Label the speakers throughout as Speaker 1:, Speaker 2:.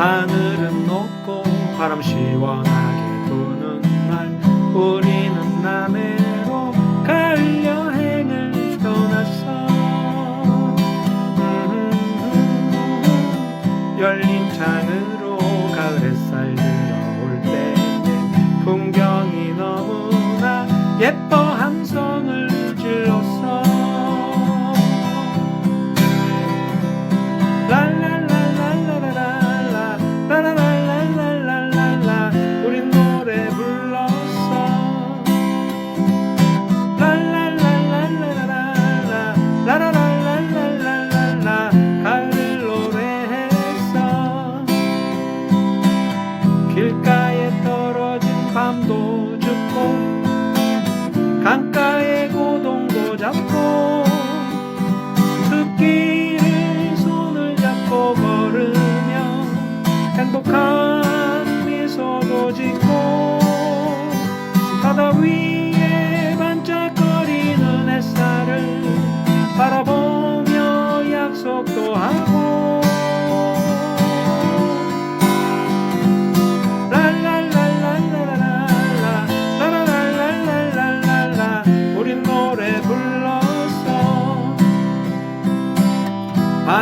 Speaker 1: 하늘은 높고 바람 시원하게 부는 날 우리는 남해로 가을 여행을 떠났어 음, 열린 창으로 가을 햇살 들어올 때 풍경이 너무나 예뻐 길가에 떨어진 밤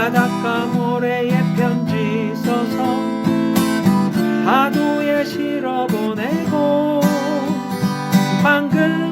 Speaker 1: 바닷가 모래에 편지 써서 파도에 실어 보내고 방글